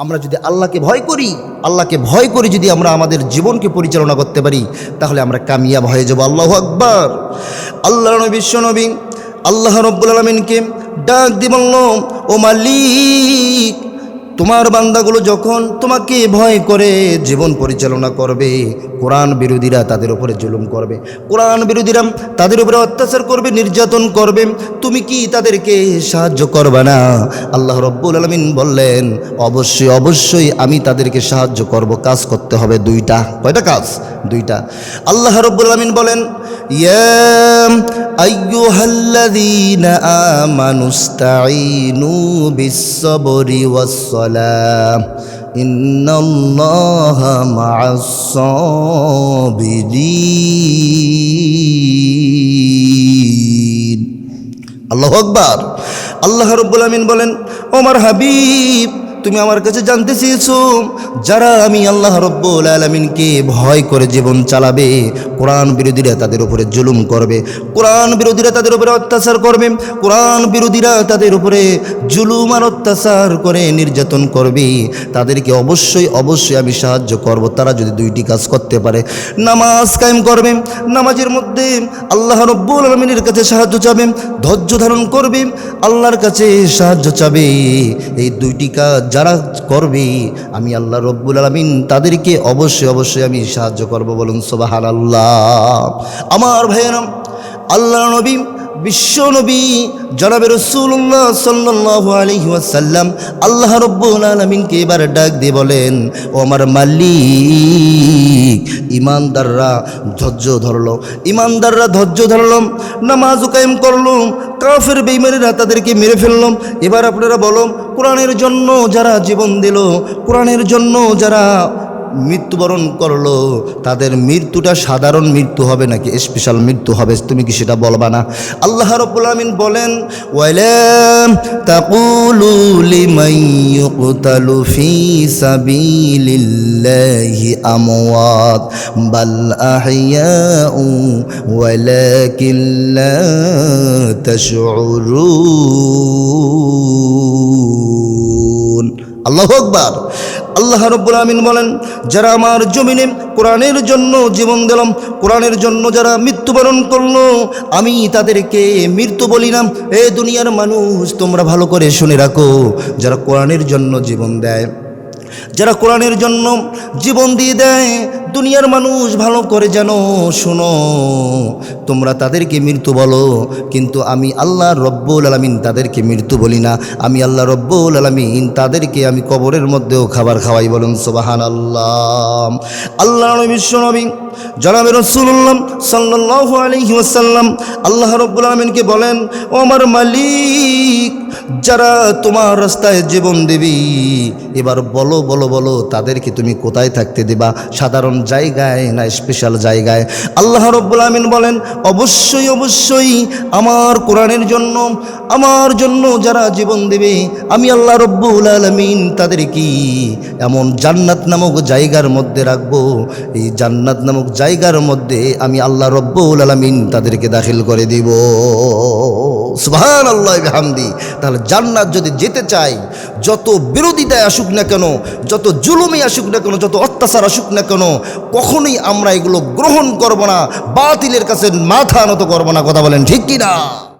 আমরা যদি আল্লাহকে ভয় করি, আল্লাহকে ভয় করে যদি আমরা আমাদের জীবনকে পরিচালনা করতে পারি, তাহলে আমরা কামিয়াব হয়ে যাব। আল্লাহ আকবর। আল্লাহ বিশ্ব নবী, আল্লাহ রব্বুল আলমিনকে ডাক দিবল ও মালিক তোমার বান্দাগুলো যখন তোমাকে ভয় করে জীবন পরিচালনা করবে, কোরআন বিরোধীরা তাদের উপরে জুলুম করবে, কোরআন বিরোধীরা তাদের উপরে অত্যাচার করবে, নির্যাতন করবে, তুমি কি তাদেরকে সাহায্য করবে না? আল্লাহ রব্বুল আলমিন বললেন, অবশ্যই অবশ্যই আমি তাদেরকে সাহায্য করব। কাজ করতে হবে দুইটা। কয়টা কাজ? দুইটা। আল্লাহ রব্বুল আলমিন বলেন ইয়া আইয়ুহাল্লাযীনা আমানু ইসতাঈনু বিস-সাবরি ওয়াস-সালাহ ইন্নাল্লাহা মা'আস-সাবিরিন আল্লাহু আকবার আল্লাহ রব্বুল আমিন বলেন ওমর হাবিব তুমি আমার কাছে জানতে চেয়েছো, যারা আমি আল্লাহ রব্বুল আলমিনকে ভয় করে জীবন চালাবে, কোরআন বিরোধীরা তাদের উপরে জুলুম করবে, কোরআন বিরোধীরা তাদের উপরে অত্যাচার করবে, কোরআন বিরোধীরা তাদের উপরে জুলুম আর অত্যাচার করে নির্যাতন করবে, তাদেরকে অবশ্যই অবশ্যই আমি সাহায্য করব। তারা যদি দুইটি কাজ করতে পারে, নামাজ কায়েম করবে, নামাজের মধ্যে আল্লাহ রব্বুল আলমিনের কাছে সাহায্য চাবে, ধৈর্য ধারণ করবে, আল্লাহর কাছে সাহায্য চাবে, এই দুইটি কাজ যারা করবে, আমি আল্লাহ রব্বুল আলমিন তাদেরকে অবশ্যই অবশ্যই আমি সাহায্য করব বলুন সোবাহান আল্লাহ আমার ভাইয়েরাম আল্লাহ নবী বিশ্ব নবী জনাবে রসুল্লাহ সাল্লাহ আলহি ওয়াসাল্লাম আল্লাহ রব্বুল আলমিনকে এবার ডাক দিয়ে বলেন, ও আমার মালিক ইমানদাররা ধৈর্য ধরলো ইমানদাররা ধৈর্য ধরলাম নামাজ কায়েম করল, কাফের বেইমানেরা তাদেরকে মেরে ফেললাম এবার আপনারা বলো, কোরআনের জন্য যারা জীবন দিল, কোরআনের জন্য যারা মৃত্যুবরণ করল, তাদের মৃত্যুটা সাধারণ মৃত্যু হবে নাকি? স্পেশাল মৃত্যু হবে, তুমি কি সেটা বলবা না? আল্লাহ রব্বুল আমিন বলেন ওয়ালাম তাকুলু আল্লাহু আকবার। আল্লাহ রব্বুল আমিন বলেন, যারা আমার জমিনে কোরআনের জন্য জীবন দিলাম, কোরআনের জন্য যারা মৃত্যুবরণ করল, আমি তাদেরকে মৃত্যু বলি না। এ দুনিয়ার মানুষ, তোমরা ভালো করে শুনে রাখো, যারা কোরআনের জন্য জীবন দেয়। যারা কোরআনের জন্য জীবন দিয়ে দেয়, দুনিয়ার মানুষ ভালো করে যেন শোনো। তোমরা তাদেরকে মৃত্যু বলো, কিন্তু আমি আল্লাহ রব্বুল আলমিন তাদেরকে মৃত্যু বলি না। আমি আল্লাহ রব্বুল আলমিন তাদেরকে আমি কবরের মধ্যেও খাবার খাওয়াই বলুন সোবাহান আল্লাহ আল্লাহ বিশ্ব নবী জনাবে রসুল্লাম সাল্লাহ আলহি ওয়াসাল্লাম আল্লাহ রব্বুল আলমিনকে বলেন ও আমার মালিক যারা তোমার রাস্তায় জীবন দেবী, এবার বলো বলো বলো, তাদেরকে তুমি কোথায় থাকতে দেবা? সাধারণ জায়গায় না স্পেশাল জায়গায়? আল্লাহ রব্বুল আমিন বলেন, অবশ্যই অবশ্যই আমার কোরআনের জন্য, আমার জন্য যারা জীবন দেবে, আমি আল্লাহ রব্বুল আলমিন তাদের কি এমন জান্নাত নামক জায়গার মধ্যে রাখব। এই জান্নাত নামক জায়গার মধ্যে আমি আল্লাহ রব্বুল আলমিন তাদেরকে দাখিল করে দিব। সুবহান আল্লাহ হামদি তাহলে জান্নাত যদি যেতে চাই যত বিরোধিতায় আসুক না কেন, যত জুলুমে আসুক না কেন, যত অত্যাচার আসুক না কেন, কখনোই আমরা এগুলো গ্রহণ করব না, বাতিলের কাছে মাথা নত করব না, কথা বলেন ঠিক কি না